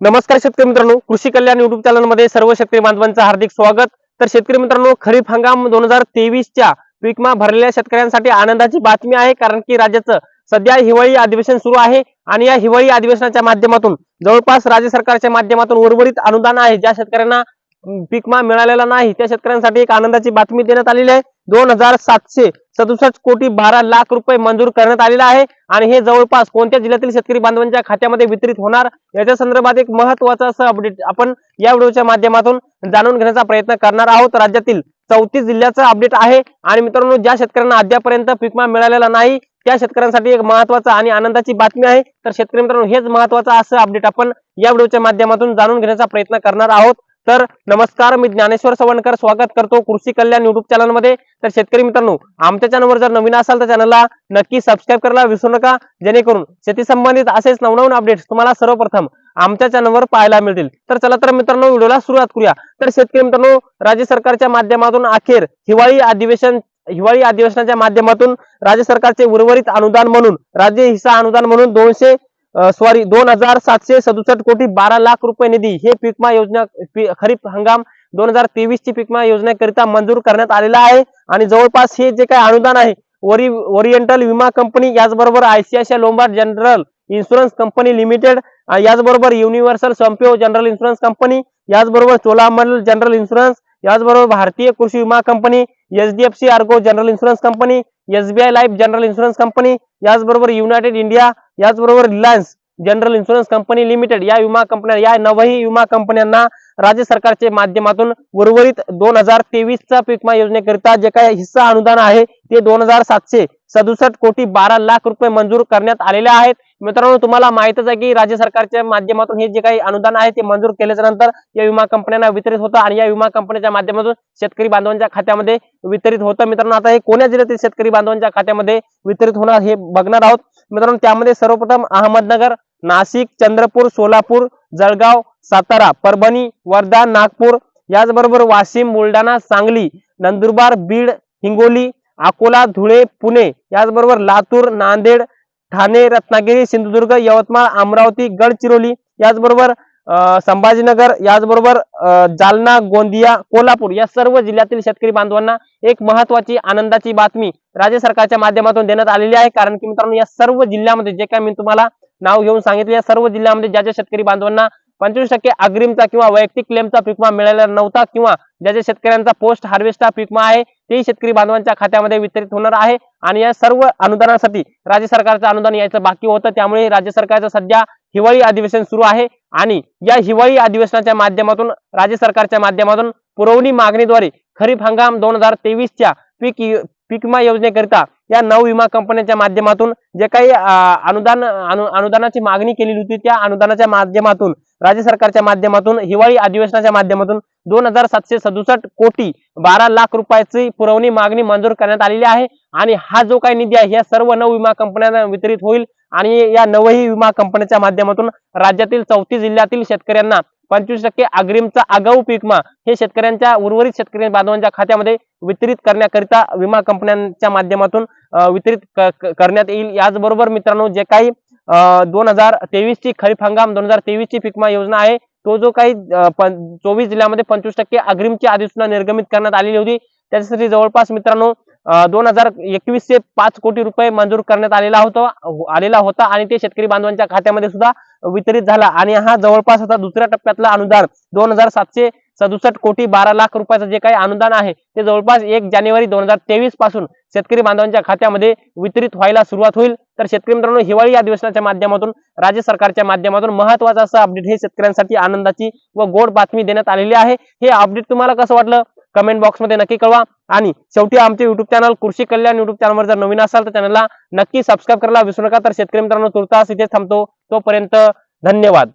नमस्कार शेतकरी मित्रांनो. कृषी कल्याण युट्यूब चॅनलमध्ये सर्व शेतकरी बांधवांचं हार्दिक स्वागत. तर शेतकरी मित्रांनो खरीप हंगाम दोन हजार तेवीसच्या पीकमा भरलेल्या शेतकऱ्यांसाठी आनंदाची बातमी आहे कारण की राज्याचं सध्या हिवाळी अधिवेशन सुरू आहे आणि या हिवाळी अधिवेशनाच्या माध्यमातून जवळपास राज्य सरकारच्या माध्यमातून उर्वरित अनुदान आहे ज्या शेतकऱ्यांना पीकमा मिळालेला नाही. त्या शेतकऱ्यांसाठी एक आनंदाची बातमी देण्यात आलेली आहे. दोन हजार सातशे सदुसष्ट कोटी बारा लाख रुपये मंजूर करण्यात आलेला आहे. आणि हे जवळपास कोणत्या जिल्ह्यातील शेतकरी बांधवांच्या खात्यामध्ये वितरित होणार? याच्या संदर्भात एक महत्वाचं असं अपडेट आपण या व्हिडिओच्या माध्यमातून जाणून घेण्याचा प्रयत्न करणार आहोत. राज्यातील चौतीस जिल्ह्याचं अपडेट आहे. आणि मित्रांनो ज्या शेतकऱ्यांना अद्यापर्यंत पीकमा मिळालेला नाही त्या शेतकऱ्यांसाठी एक महत्त्वाचा आणि आनंदाची बातमी आहे. तर शेतकरी मित्रांनो हेच महत्वाचं असं अपडेट आपण या व्हिडिओच्या माध्यमातून जाणून घेण्याचा प्रयत्न करणार आहोत. तर नमस्कार मी ज्ञानेश्वर सवणकर. स्वागत करतो कृषी कल्याण युट्यूब चॅनलमध्ये. तर शेतकरी मित्रांनो आमच्या चॅनलवर जर नवीन असाल तर चॅनलला नक्की सबस्क्राईब करायला विसरू नका. जेणेकरून शेती संबंधित असेच नवनवीन अपडेट्स तुम्हाला सर्वप्रथम आमच्या चॅनलवर पाहायला मिळतील. तर चला तर मित्रांनो व्हिडिओला सुरुवात करूया. तर शेतकरी मित्रांनो राज्य सरकारच्या माध्यमातून अखेर हिवाळी अधिवेशन हिवाळी अधिवेशनाच्या माध्यमातून राज्य सरकारचे उर्वरित अनुदान म्हणून राज्य हिस्सा अनुदान म्हणून दोनशे सॉरी दोन हजार सातशे सदुसष्ट कोटी बारा लाख रुपये निधी हे पीकमा योजना खरीप हंगाम दोन हजार तेवीस ची पीकमा योजनेकरिता मंजूर करण्यात आलेला आहे. आणि जवळपास हे जे काही अनुदान आहे ओरि ओरिएंटल विमा कंपनी याचबरोबर ICICI Lombard general insurance company limited याचबरोबर Universal Sompo general insurance company याचबरोबर चोलामंडल जनरल इन्शुरन्स याचबरोबर भारतीय कृषी विमा company HDFC Ergo general insurance company SBI life general insurance company याचबरोबर युनायटेड इंडिया याचबरोबर Reliance general insurance company limited या विमा कंपन्या या नवही विमा कंपन्यांना राज्य सरकारच्या माध्यमातून उर्वरित दोन हजार तेवीसचा पीकमा योजनेकरिता जे काही हिस्सा अनुदान आहे ते दोन हजार सातशे सदुसष्ट कोटी बारा लाख रुपये मंजूर करण्यात आलेले आहेत. मित्रांनो तुम्हाला माहितच आहे की राज्य सरकारच्या माध्यमातून हे जे काही अनुदान आहे ते मंजूर केल्याच्यानंतर या विमा कंपन्यांना वितरित होतं आणि या विमा कंपनीच्या माध्यमातून शेतकरी बांधवांच्या खात्यामध्ये वितरित होतं. मित्रांनो आता हे कोण्या जिल्ह्यातील शेतकरी बांधवांच्या खात्यामध्ये वितरित होणार हे बघणार आहोत. मित्रांनो त्यामध्ये सर्वप्रथम अहमदनगर नाशिक चंद्रपूर सोलापूर जळगाव सातारा परभणी वर्धा नागपूर याचबरोबर वाशिम बुलढाणा सांगली नंदुरबार बीड हिंगोली अकोला धुळे पुणे याचबरोबर लातूर नांदेड ठाणे रत्नागिरी सिंधुदुर्ग यवतमाळ अमरावती गडचिरोली याचबरोबर अं, संभाजीनगर याचबरोबर अं, जालना गोंदिया कोल्हापूर या सर्व जिल्ह्यातील शेतकरी बांधवांना एक महत्वाची आनंदाची बातमी राज्य सरकारच्या माध्यमातून देण्यात आलेली आहे. कारण की मित्रांनो या सर्व जिल्ह्यामध्ये जे काय मी तुम्हाला नाव घेऊन सांगितले. या सर्व जिल्ह्यामध्ये ज्या ज्या शेतकरी बांधवांना पंचवीस टक्के अग्रिमचा किंवा वैयक्तिक क्लेमचा पीकमा मिळाला नव्हता किंवा ज्या ज्या शेतकऱ्यांचा पोस्ट हार्वेस्टचा पीकमा आहे तेही शेतकरी बांधवांच्या खात्यामध्ये वितरित होणार आहे. आणि या सर्व अनुदानासाठी राज्य सरकारचं अनुदान यायचं बाकी होतं. त्यामुळे राज्य सरकारचं सध्या हिवाळी अधिवेशन सुरू आहे. आणि या हिवाळी अधिवेशनाच्या माध्यमातून राज्य सरकारच्या माध्यमातून पुरवणी मागणीद्वारे खरीप हंगाम दोन हजार तेवीसच्या पीक यो- पीकमा योजनेकरिता या नऊ विमा कंपन्यांच्या माध्यमातून जे काही अनुदान अनुदानाची मागणी केलेली होती त्या अनुदानाच्या माध्यमातून राज्य सरकारच्या माध्यमातून हिवाळी अधिवेशनाच्या माध्यमातून दोन हजार सातशे सदुसष्ट कोटी बारा लाख रुपयाची पुरवणी मागणी मंजूर करण्यात आलेली आहे. आणि हा जो काही निधी आहे या सर्व नऊ विमा कंपन्यांना वितरित होईल. आणि या नवही विमा कंपन्यांच्या माध्यमातून राज्यातील चौथी जिल्ह्यातील शेतकऱ्यांना पंचवीस टक्के अग्रिमचा आगाऊ पीकमा हे शेतकऱ्यांच्या उर्वरित शेतकरी बांधवांच्या खात्यामध्ये वितरित करण्याकरिता विमा कंपन्यांच्या माध्यमातून वितरित क- करण्यात येईल. याचबरोबर मित्रांनो जे काही दोन हजार तेवीस ची खरीप हंगाम दोन हजार तेवीस ची पीकमा योजना आहे तो जो काही चोवीस जिल्ह्यामध्ये पंचवीस टक्के अग्रिमची अधिसूचना निर्गमित करण्यात आलेली होती. त्याच्यासाठी जवळपास मित्रांनो दोन हजार एकवीसशे पाच कोटी रुपये मंजूर करण्यात आलेला होता आलेला होता आणि ते शेतकरी बांधवांच्या खात्यामध्ये सुद्धा वितरित झाला. आणि हा जवळपास आता दुसऱ्या टप्प्यातला अनुदान दोन हजार सातशे सदुसष्ट कोटी बारा लाख रुपयाचं जे काही अनुदान आहे ते जवळपास एक जानेवारी दोन हजार तेवीसपासून शेतकरी बांधवांच्या खात्यामध्ये वितरित व्हायला सुरुवात होईल. तर शेतकरी मित्रांनो हिवाळी अधिवेशनाच्या माध्यमातून राज्य सरकारच्या माध्यमातून महत्त्वाचा असं अपडेट हे शेतकऱ्यांसाठी आनंदाची व गोड बातमी देण्यात आलेली आहे. हे अपडेट तुम्हाला कसं वाटलं? कमेंट बॉक्समध्ये नक्की कळवा. आणि शेवटी आमचे युट्यूब चॅनल कृषी कल्याण युट्यूब चॅनलवर जर नवीन असाल तर चॅनलला नक्की सबस्क्राईब करायला विसरू नका. तर शेतकरी मित्रांनो तुर्तास इथे थांबतो. तोपर्यंत धन्यवाद.